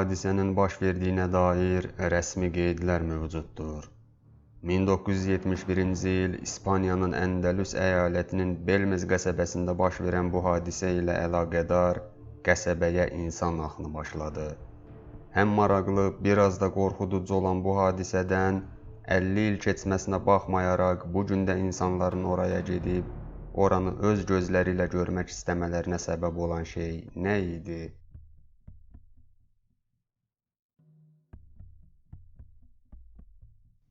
hadisənin baş verdiyinə dair rəsmi qeydlər mövcuddur. 1971-ci il İspaniyanın Əndəlüs əyalətinin Belmez qəsəbəsində baş verən bu hadisə ilə əlaqədar qəsəbəyə insan axını başladı. Həm maraqlı, biraz da qorxuducu olan bu hadisədən 50 il keçməsinə baxmayaraq bu gün də insanların oraya gedib oranı öz gözləri ilə görmək istəmələrinə səbəb olan şey nə idi?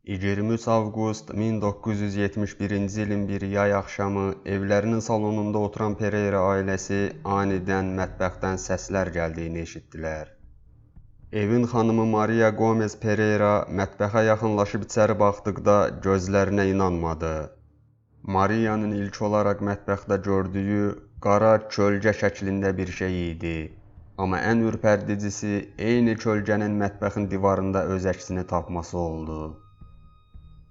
23 avqust 1971-ci ilin bir yay axşamı evlərinin salonunda oturan Pereira ailəsi anidən mətbəxdən səslər gəldiyini eşitdilər. Evin xanımı Maria Gomez Pereira mətbəxə yaxınlaşıb içəri baxdıqda gözlərinə inanmadı. Marianın ilk olaraq mətbəxdə gördüyü qara kölgə şəklində bir şey idi. Amma ən ürpərdicisi eyni kölgənin mətbəxin divarında öz əksini tapması oldu.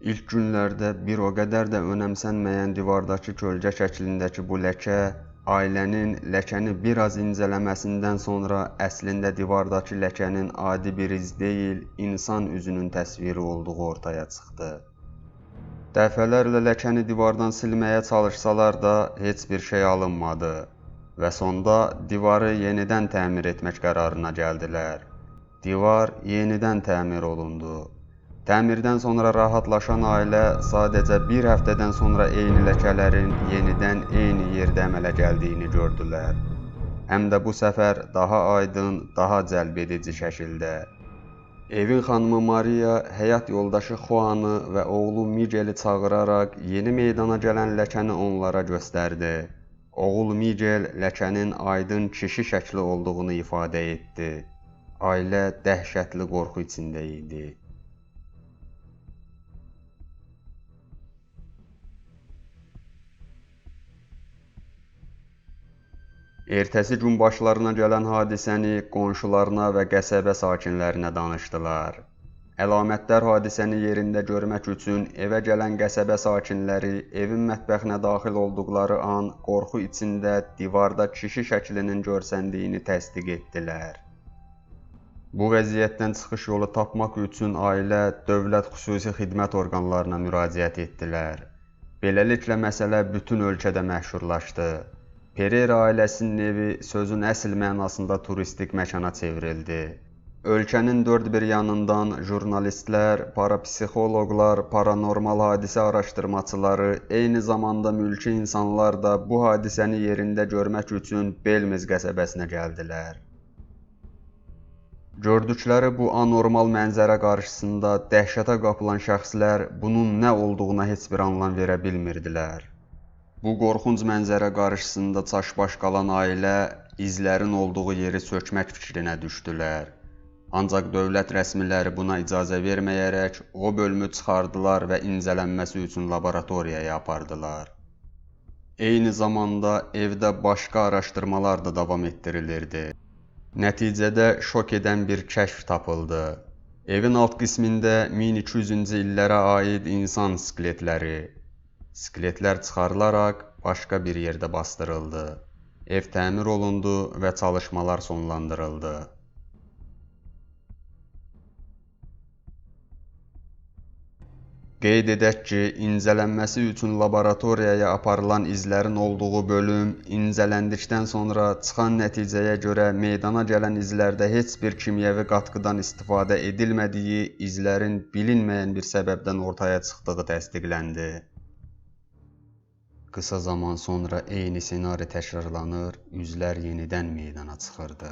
İlk günlərdə bir o qədər də önəmsənməyən divardakı kölgə şəklindəki bu ləkə ailənin ləkəni bir az incələməsindən sonra əslində divardakı ləkənin adi bir iz deyil, insan üzünün təsviri olduğu ortaya çıxdı. Dəfələrlə ləkəni divardan silməyə çalışsalar da heç bir şey alınmadı və sonda divarı yenidən təmir etmək qərarına gəldilər. Divar yenidən təmir olundu. Təmirdən sonra rahatlaşan ailə sadəcə bir həftədən sonra eyni ləkələrin yenidən eyni yerdə əmələ gəldiyini gördülər. Həm də bu səfər daha aydın, daha cəlbedici şəkildə. Evin xanımı Maria həyat yoldaşı Xuanı və oğlu Migueli çağıraraq yeni meydana gələn ləkəni onlara göstərdi. Oğul Miguel ləkənin aydın kişi şəkli olduğunu ifadə etdi. Ailə dəhşətli qorxu içində idi. Ertəsi gün başlarına gələn hadisəni qonşularına və qəsəbə sakinlərinə danışdılar. Əlamətdar hadisəni yerində görmək üçün evə gələn qəsəbə sakinləri evin mətbəxinə daxil olduqları an qorxu içində divarda kişi şəklinin görsəndiyini təsdiq etdilər. Bu vəziyyətdən çıxış yolu tapmaq üçün ailə dövlət xüsusi xidmət orqanlarına müraciət etdilər. Beləliklə məsələ bütün ölkədə məşhurlaşdı. Pereira ailəsinin evi sözün əsl mənasında turistik məkana çevrildi. Ölkənin dörd bir yanından jurnalistlər, parapsixoloqlar, paranormal hadisə araşdırmaçıları, eyni zamanda mülki insanlar da bu hadisəni yerində görmək üçün Belmez qəsəbəsinə gəldilər. Gördükləri bu anormal mənzərə qarşısında dəhşətə qapılan şəxslər bunun nə olduğuna heç bir anlam verə bilmirdilər. Bu qorxunc mənzərə qarşısında çaşbaş qalan ailə izlərin olduğu yeri sökmək fikrinə düşdülər. Ancaq dövlət rəsmiləri buna icazə verməyərək o bölümü çıxardılar və incələnməsi üçün laboratoriyaya apardılar. Eyni zamanda evdə başqa araşdırmalar da davam etdirilirdi. Nəticədə şok edən bir kəşf tapıldı. Evin alt qismində 1200-cü illərə aid insan skeletləri, Skeletlər çıxarılaraq başqa bir yerdə basdırıldı. Ev təmir olundu və çalışmalar sonlandırıldı. Qeyd edək ki, incələnməsi üçün laboratoriyaya aparılan izlərin olduğu bölüm incələndikdən sonra çıxan nəticəyə görə meydana gələn izlərdə heç bir kimyəvi qatqıdan istifadə edilmədiyi, izlərin bilinməyən bir səbəbdən ortaya çıxdığı təsdiqləndi. Qısa zaman sonra eyni ssenari təkrarlanır, üzlər yenidən meydana çıxırdı.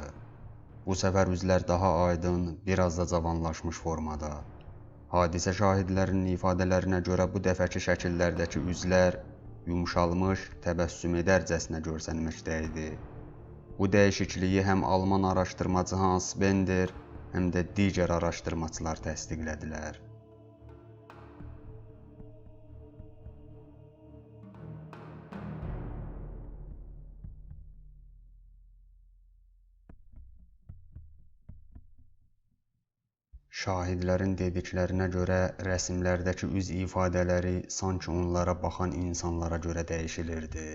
Bu səfər üzlər daha aydın, biraz da cavanlaşmış formada. Hadisə şahidlərinin ifadələrinə görə bu dəfəki şəkillərdəki üzlər yumşalmış, təbəssüm edərcəsinə görsənməkdə idi. Bu dəyişikliyi həm Alman araşdırmacı Hans Bender, həm də digər araşdırmaçılar təsdiqlədilər. Şahidlərin dediklərinə görə rəsmlərdəki üz ifadələri sanki onlara baxan insanlara görə dəyişilirdi.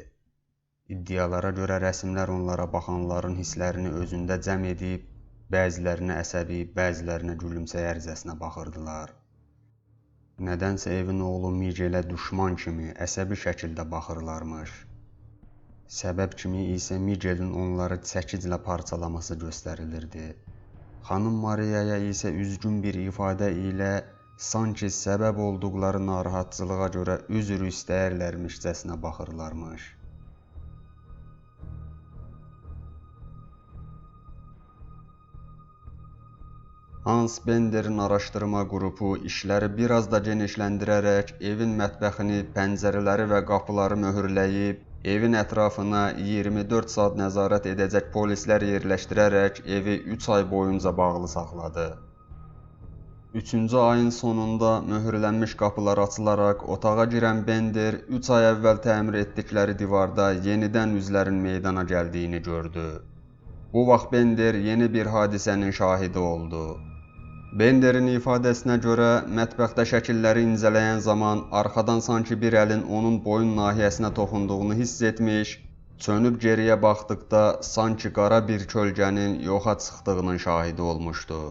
İddialara görə rəsmlər onlara baxanların hisslərini özündə cəm edib Bəzilərinə əsəbi, bəzilərinə gülümsəyərcəsinə baxırdılar. Nədənsə evin oğlu Migelə düşman kimi əsəbi şəkildə baxırlarmış. Səbəb kimi isə Migelin onları çəkiclə parçalaması göstərilirdi. Xanım Mariyaya isə üzgün bir ifadə ilə sanki səbəb olduqları narahatçılığa görə üzr istəyərlərmişcəsinə baxırlarmış. Hans Benderin araşdırma qrupu işləri biraz da genişləndirərək evin mətbəxini, pəncərələri və qapıları möhürləyib, evin ətrafına 24 saat nəzarət edəcək polislər yerləşdirərək evi 3 ay boyunca bağlı saxladı. Üçüncü ayın sonunda möhürlənmiş qapılar açılaraq otağa girən Bender 3 ay əvvəl təmir etdikləri divarda yenidən üzlərin meydana gəldiyini gördü. Bu vaxt Bender yeni bir hadisənin şahidi oldu. Benderin ifadəsinə görə mətbəxdə şəkilləri incələyən zaman arxadan sanki bir əlin onun boyun nahiyəsinə toxunduğunu hiss etmiş, çönüb geriyə baxdıqda sanki qara bir kölgənin yoxa çıxdığının şahidi olmuşdu.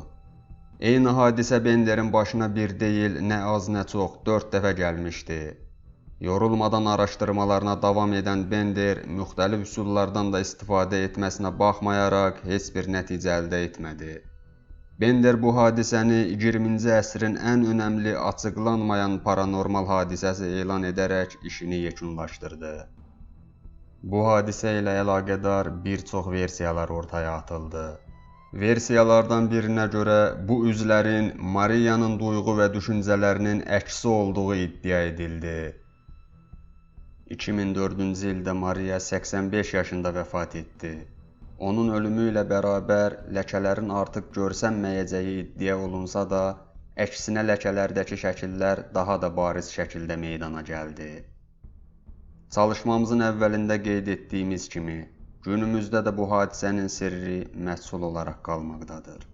Eyni hadisə Benderin başına bir deyil, nə az nə çox 4 dəfə gəlmişdi. Yorulmadan araşdırmalarına davam edən Bender müxtəlif üsullardan da istifadə etməsinə baxmayaraq heç bir nəticə əldə etmədi. Bender bu hadisəni 20-ci əsrin ən önəmli açıqlanmayan paranormal hadisəsi elan edərək işini yekunlaşdırdı. Bu hadisə ilə əlaqədar bir çox versiyalar ortaya atıldı. Versiyalardan birinə görə bu üzlərin Mariyanın duyğu və düşüncələrinin əksi olduğu iddia edildi. 2004-cü ildə Mariya 85 yaşında vəfat etdi. Onun ölümü ilə bərabər ləkələrin artıq görsənməyəcəyi iddia olunsa da, əksinə ləkələrdəki şəkillər daha da bariz şəkildə meydana gəldi. Çalışmamızın əvvəlində qeyd etdiyimiz kimi, günümüzdə də bu hadisənin sirri məchul olaraq qalmaqdadır.